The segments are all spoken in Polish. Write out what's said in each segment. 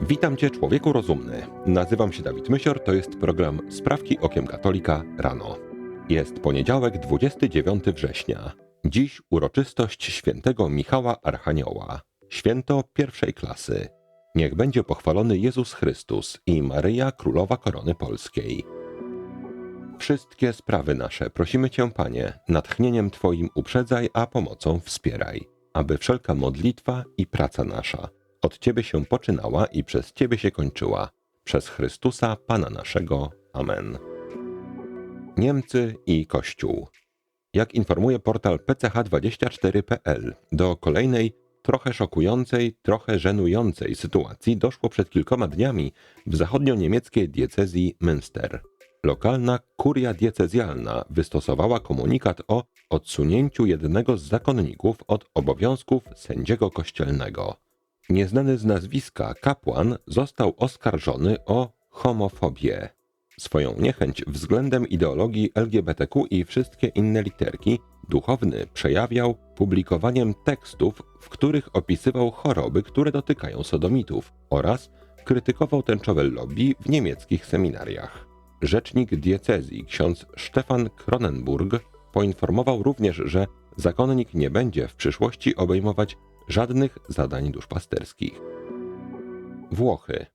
Witam Cię, człowieku rozumny. Nazywam się Dawid Mysior, to jest program Sprawki Okiem Katolika rano. Jest poniedziałek, 29 września. Dziś uroczystość świętego Michała Archanioła, święto pierwszej klasy. Niech będzie pochwalony Jezus Chrystus i Maryja Królowa Korony Polskiej. Wszystkie sprawy nasze prosimy Cię, Panie, natchnieniem Twoim uprzedzaj, a pomocą wspieraj, aby wszelka modlitwa i praca nasza od Ciebie się poczynała i przez Ciebie się kończyła. Przez Chrystusa, Pana naszego. Amen. Niemcy i Kościół. Jak informuje portal pch24.pl, do kolejnej, trochę szokującej, trochę żenującej sytuacji doszło przed kilkoma dniami w zachodnio-niemieckiej diecezji Münster. Lokalna kuria diecezjalna wystosowała komunikat o odsunięciu jednego z zakonników od obowiązków sędziego kościelnego. Nieznany z nazwiska kapłan został oskarżony o homofobię. Swoją niechęć względem ideologii LGBTQ i wszystkie inne literki duchowny przejawiał publikowaniem tekstów, w których opisywał choroby, które dotykają sodomitów oraz krytykował tęczowe lobby w niemieckich seminariach. Rzecznik diecezji ksiądz Stefan Kronenburg poinformował również, że zakonnik nie będzie w przyszłości obejmować żadnych zadań duszpasterskich. Włochy.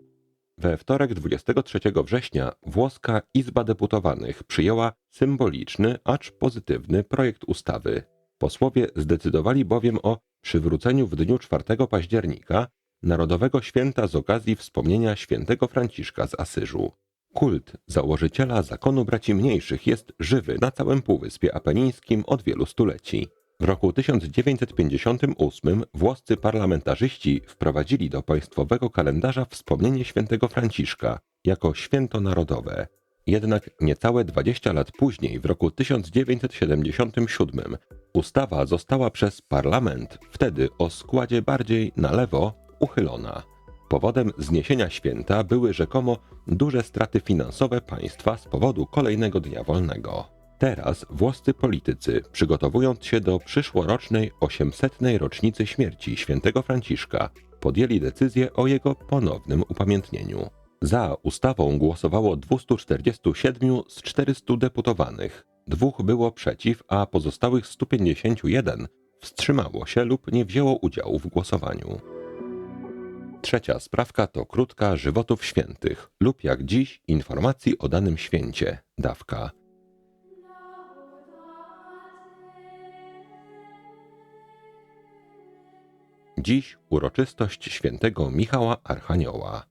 We wtorek 23 września włoska Izba Deputowanych przyjęła symboliczny, acz pozytywny projekt ustawy. Posłowie zdecydowali bowiem o przywróceniu w dniu 4 października Narodowego Święta z okazji wspomnienia świętego Franciszka z Asyżu. Kult założyciela zakonu braci mniejszych jest żywy na całym Półwyspie Apenińskim od wielu stuleci. W roku 1958 włoscy parlamentarzyści wprowadzili do państwowego kalendarza wspomnienie świętego Franciszka jako święto narodowe. Jednak niecałe 20 lat później, w roku 1977, ustawa została przez parlament, wtedy o składzie bardziej na lewo, uchylona. Powodem zniesienia święta były rzekomo duże straty finansowe państwa z powodu kolejnego dnia wolnego. Teraz włoscy politycy, przygotowując się do przyszłorocznej 800. rocznicy śmierci świętego Franciszka, podjęli decyzję o jego ponownym upamiętnieniu. Za ustawą głosowało 247 z 400 deputowanych. Dwóch było przeciw, a pozostałych 151 wstrzymało się lub nie wzięło udziału w głosowaniu. Trzecia sprawka to krótka żywotów świętych lub jak dziś informacji o danym święcie, dawka. Dziś uroczystość świętego Michała Archanioła.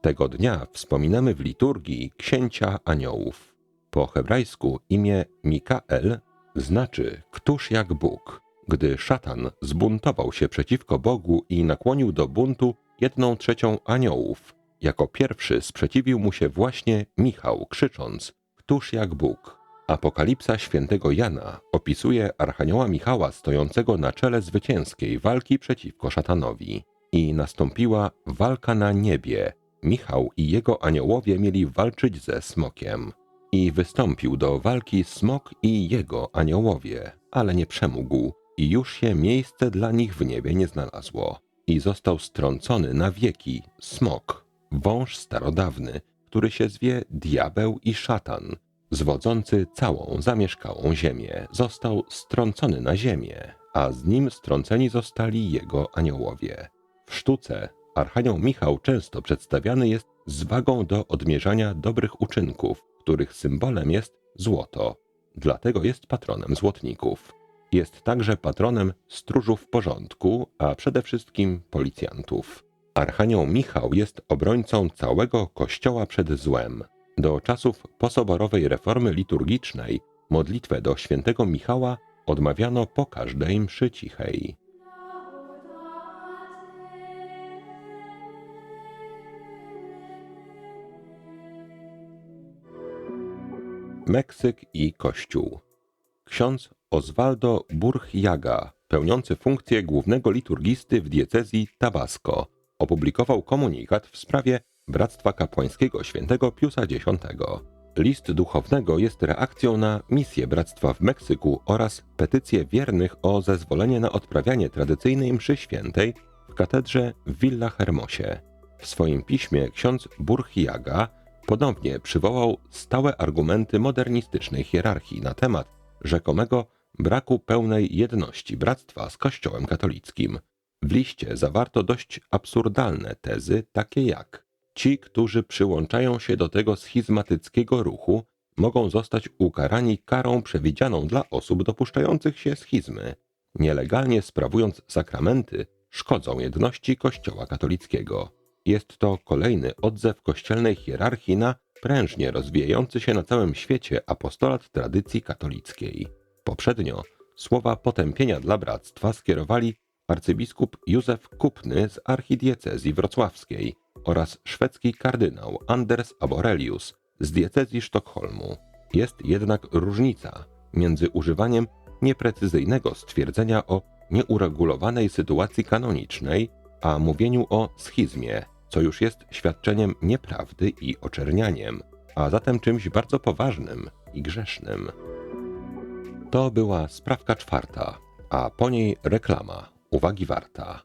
Tego dnia wspominamy w liturgii księcia aniołów. Po hebrajsku imię Mikael znaczy któż jak Bóg. Gdy szatan zbuntował się przeciwko Bogu i nakłonił do buntu jedną trzecią aniołów, jako pierwszy sprzeciwił mu się właśnie Michał, krzycząc: Któż jak Bóg? Apokalipsa świętego Jana opisuje Archanioła Michała stojącego na czele zwycięskiej walki przeciwko szatanowi. I nastąpiła walka na niebie. Michał i jego aniołowie mieli walczyć ze smokiem. I wystąpił do walki smok i jego aniołowie, ale nie przemógł, i już się miejsce dla nich w niebie nie znalazło. I został strącony na wieki smok, wąż starodawny, który się zwie diabeł i szatan, zwodzący całą zamieszkałą ziemię, został strącony na ziemię, a z nim strąceni zostali jego aniołowie. W sztuce Archanioł Michał często przedstawiany jest z wagą do odmierzania dobrych uczynków, których symbolem jest złoto. Dlatego jest patronem złotników. Jest także patronem stróżów porządku, a przede wszystkim policjantów. Archanioł Michał jest obrońcą całego kościoła przed złem. Do czasów posoborowej reformy liturgicznej modlitwę do świętego Michała odmawiano po każdej mszy cichej. Meksyk i Kościół. Ksiądz Osvaldo Burchiaga, pełniący funkcję głównego liturgisty w diecezji Tabasco, opublikował komunikat w sprawie Bractwa Kapłańskiego Świętego Piusa X. List duchownego jest reakcją na misję bractwa w Meksyku oraz petycję wiernych o zezwolenie na odprawianie tradycyjnej mszy świętej w katedrze w Villa Hermosie. W swoim piśmie ksiądz Burchiaga ponownie przywołał stałe argumenty modernistycznej hierarchii na temat rzekomego braku pełnej jedności bractwa z Kościołem katolickim. W liście zawarto dość absurdalne tezy, takie jak ci, którzy przyłączają się do tego schizmatyckiego ruchu, mogą zostać ukarani karą przewidzianą dla osób dopuszczających się schizmy. Nielegalnie sprawując sakramenty, szkodzą jedności Kościoła katolickiego. Jest to kolejny odzew kościelnej hierarchii na prężnie rozwijający się na całym świecie apostolat tradycji katolickiej. Poprzednio słowa potępienia dla bractwa skierowali arcybiskup Józef Kupny z archidiecezji wrocławskiej oraz szwedzki kardynał Anders Aborelius z diecezji Sztokholmu. Jest jednak różnica między używaniem nieprecyzyjnego stwierdzenia o nieuregulowanej sytuacji kanonicznej, a mówieniu o schizmie, co już jest świadczeniem nieprawdy i oczernianiem, a zatem czymś bardzo poważnym i grzesznym. To była sprawka czwarta, a po niej reklama, uwagi warta.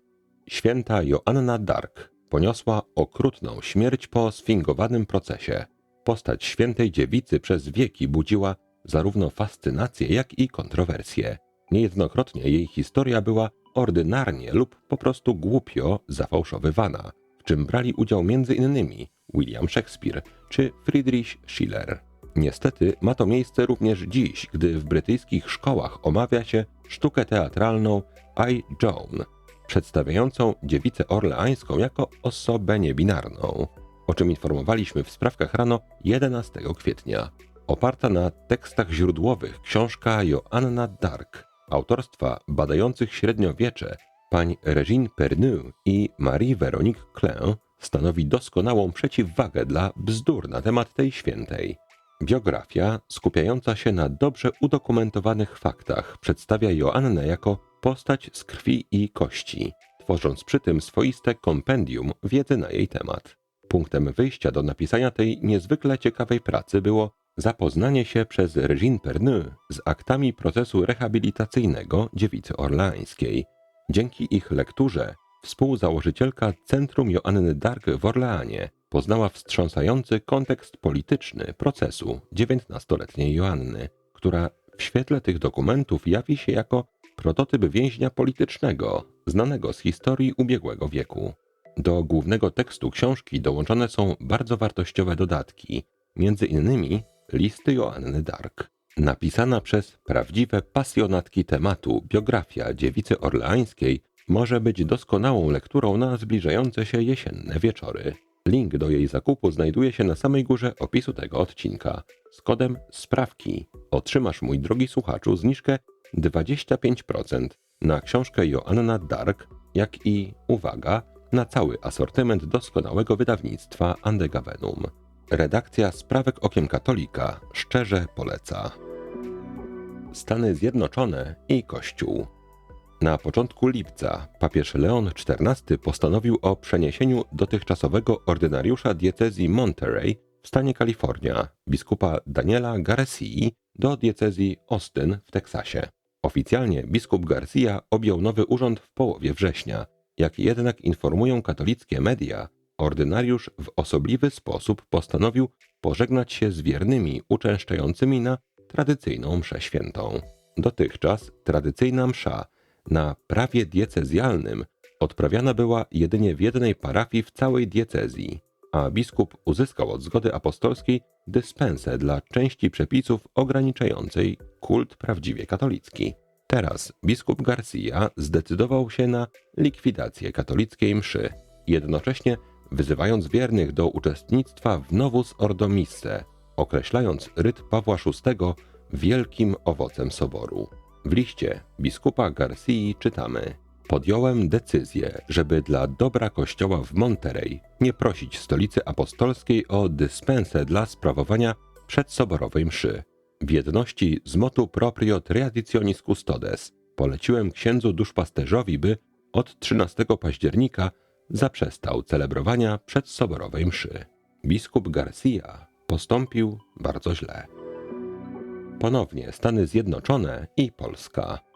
Święta Joanna Dark poniosła okrutną śmierć po sfingowanym procesie. Postać świętej dziewicy przez wieki budziła zarówno fascynację, jak i kontrowersje. Niejednokrotnie jej historia była ordynarnie lub po prostu głupio zafałszowywana, w czym brali udział m.in. William Shakespeare czy Friedrich Schiller. Niestety ma to miejsce również dziś, gdy w brytyjskich szkołach omawia się sztukę teatralną I Joan, przedstawiającą dziewicę orleańską jako osobę niebinarną, o czym informowaliśmy w sprawkach rano 11 kwietnia. Oparta na tekstach źródłowych książka Joanna Dark, autorstwa badających średniowiecze pań Regine Pernu i Marie-Veronique Klein, stanowi doskonałą przeciwwagę dla bzdur na temat tej świętej. Biografia, skupiająca się na dobrze udokumentowanych faktach, przedstawia Joannę jako postać z krwi i kości, tworząc przy tym swoiste kompendium wiedzy na jej temat. Punktem wyjścia do napisania tej niezwykle ciekawej pracy było zapoznanie się przez Regine Perneux z aktami procesu rehabilitacyjnego dziewicy orleańskiej. Dzięki ich lekturze współzałożycielka Centrum Joanny Dark w Orleanie poznała wstrząsający kontekst polityczny procesu XIX-letniej Joanny, która w świetle tych dokumentów jawi się jako prototyp więźnia politycznego, znanego z historii ubiegłego wieku. Do głównego tekstu książki dołączone są bardzo wartościowe dodatki, między innymi listy Joanny Dark. Napisana przez prawdziwe pasjonatki tematu biografia dziewicy orleańskiej może być doskonałą lekturą na zbliżające się jesienne wieczory. Link do jej zakupu znajduje się na samej górze opisu tego odcinka. Z kodem SPRAWKI otrzymasz, mój drogi słuchaczu, zniżkę 25% na książkę Joanna Dark, jak i, uwaga, na cały asortyment doskonałego wydawnictwa Andegavenum. Redakcja Sprawek Okiem Katolika szczerze poleca. Stany Zjednoczone i Kościół. Na początku lipca papież Leon XIV postanowił o przeniesieniu dotychczasowego ordynariusza diecezji Monterey w stanie Kalifornia, biskupa Daniela Garcii, do diecezji Austin w Teksasie. Oficjalnie biskup Garcia objął nowy urząd w połowie września. Jak jednak informują katolickie media, ordynariusz w osobliwy sposób postanowił pożegnać się z wiernymi uczęszczającymi na tradycyjną mszę świętą. Dotychczas tradycyjna msza na prawie diecezjalnym odprawiana była jedynie w jednej parafii w całej diecezji, a biskup uzyskał od zgody apostolskiej dyspensę dla części przepisów ograniczającej kult prawdziwie katolicki. Teraz biskup Garcia zdecydował się na likwidację katolickiej mszy, jednocześnie wyzywając wiernych do uczestnictwa w Novus Ordo Misse, określając ryt Pawła VI wielkim owocem soboru. W liście biskupa Garcii czytamy: Podjąłem decyzję, żeby dla dobra kościoła w Monterey nie prosić stolicy apostolskiej o dyspensę dla sprawowania przedsoborowej mszy. W jedności z motu proprio traditionis custodes poleciłem księdzu duszpasterzowi, by od 13 października zaprzestał celebrowania przedsoborowej mszy. Biskup Garcia postąpił bardzo źle. Ponownie Stany Zjednoczone i Polska.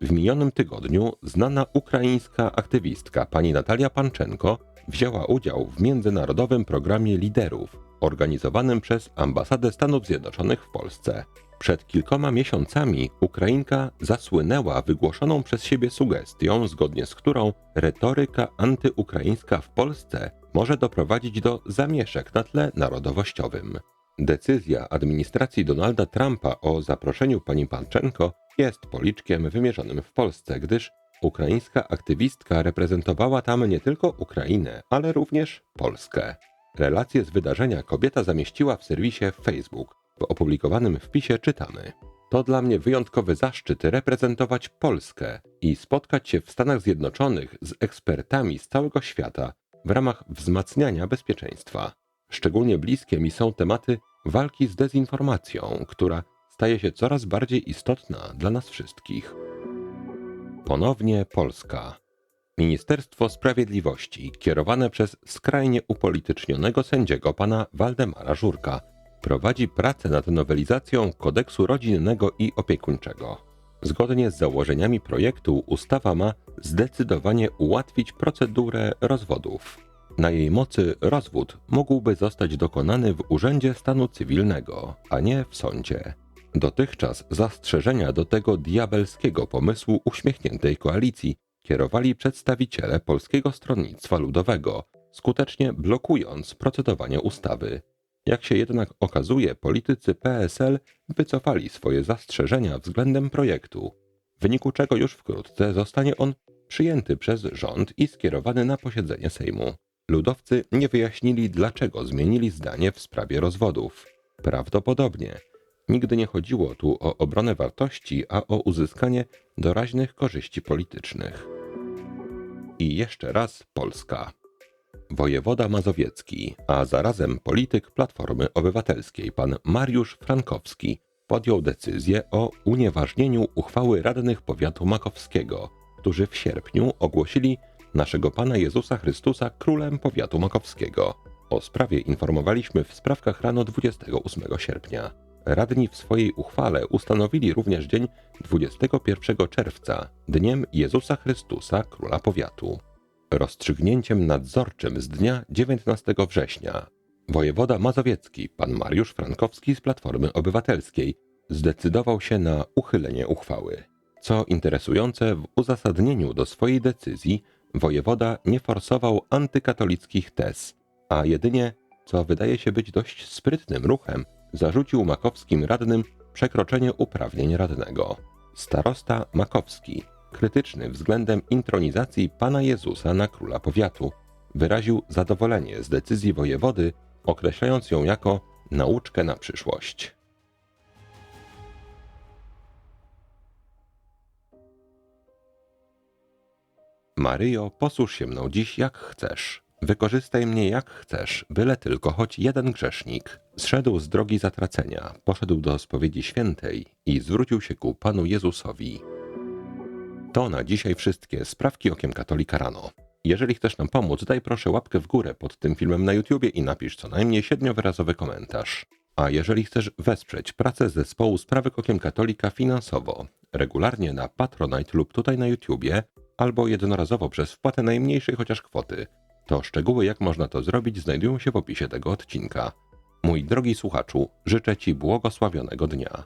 W minionym tygodniu znana ukraińska aktywistka pani Natalia Panczenko wzięła udział w międzynarodowym programie liderów organizowanym przez Ambasadę Stanów Zjednoczonych w Polsce. Przed kilkoma miesiącami Ukrainka zasłynęła wygłoszoną przez siebie sugestią, zgodnie z którą retoryka antyukraińska w Polsce może doprowadzić do zamieszek na tle narodowościowym. Decyzja administracji Donalda Trumpa o zaproszeniu pani Panczenko jest policzkiem wymierzonym w Polsce, gdyż ukraińska aktywistka reprezentowała tam nie tylko Ukrainę, ale również Polskę. Relacje z wydarzenia kobieta zamieściła w serwisie Facebook. W opublikowanym wpisie czytamy: To dla mnie wyjątkowy zaszczyt reprezentować Polskę i spotkać się w Stanach Zjednoczonych z ekspertami z całego świata w ramach wzmacniania bezpieczeństwa. Szczególnie bliskie mi są tematy walki z dezinformacją, która staje się coraz bardziej istotna dla nas wszystkich. Ponownie Polska. Ministerstwo Sprawiedliwości, kierowane przez skrajnie upolitycznionego sędziego pana Waldemara Żurka, prowadzi pracę nad nowelizacją kodeksu rodzinnego i opiekuńczego. Zgodnie z założeniami projektu, ustawa ma zdecydowanie ułatwić procedurę rozwodów. Na jej mocy rozwód mógłby zostać dokonany w Urzędzie Stanu Cywilnego, a nie w sądzie. Dotychczas zastrzeżenia do tego diabelskiego pomysłu uśmiechniętej koalicji kierowali przedstawiciele Polskiego Stronnictwa Ludowego, skutecznie blokując procedowanie ustawy. Jak się jednak okazuje, politycy PSL wycofali swoje zastrzeżenia względem projektu, w wyniku czego już wkrótce zostanie on przyjęty przez rząd i skierowany na posiedzenie Sejmu. Ludowcy nie wyjaśnili, dlaczego zmienili zdanie w sprawie rozwodów. Prawdopodobnie nigdy nie chodziło tu o obronę wartości, a o uzyskanie doraźnych korzyści politycznych. I jeszcze raz Polska. Wojewoda mazowiecki, a zarazem polityk Platformy Obywatelskiej, pan Mariusz Frankowski, podjął decyzję o unieważnieniu uchwały radnych powiatu makowskiego, którzy w sierpniu ogłosili naszego Pana Jezusa Chrystusa królem powiatu makowskiego. O sprawie informowaliśmy w sprawkach rano 28 sierpnia. Radni w swojej uchwale ustanowili również dzień 21 czerwca, dniem Jezusa Chrystusa króla powiatu. Rozstrzygnięciem nadzorczym z dnia 19 września wojewoda mazowiecki, pan Mariusz Frankowski z Platformy Obywatelskiej, zdecydował się na uchylenie uchwały. Co interesujące, w uzasadnieniu do swojej decyzji wojewoda nie forsował antykatolickich tez, a jedynie, co wydaje się być dość sprytnym ruchem, zarzucił makowskim radnym przekroczenie uprawnień radnego. Starosta Makowski, krytyczny względem intronizacji Pana Jezusa na króla powiatu, wyraził zadowolenie z decyzji wojewody, określając ją jako nauczkę na przyszłość. Maryjo, posłuż się mną dziś jak chcesz. Wykorzystaj mnie jak chcesz, byle tylko choć jeden grzesznik zszedł z drogi zatracenia, poszedł do spowiedzi świętej i zwrócił się ku Panu Jezusowi. To na dzisiaj wszystkie sprawki okiem katolika rano. Jeżeli chcesz nam pomóc, daj proszę łapkę w górę pod tym filmem na YouTubie i napisz co najmniej siedmiowyrazowy komentarz. A jeżeli chcesz wesprzeć pracę zespołu Sprawek Okiem Katolika finansowo, regularnie na Patronite lub tutaj na YouTubie, albo jednorazowo przez wpłatę najmniejszej chociaż kwoty, to szczegóły jak można to zrobić znajdują się w opisie tego odcinka. Mój drogi słuchaczu, życzę Ci błogosławionego dnia.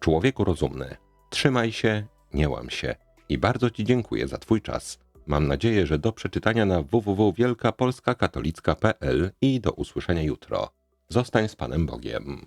Człowieku rozumny, trzymaj się, nie łam się i bardzo Ci dziękuję za Twój czas. Mam nadzieję, że do przeczytania na www.wielkapolskakatolicka.pl i do usłyszenia jutro. Zostań z Panem Bogiem.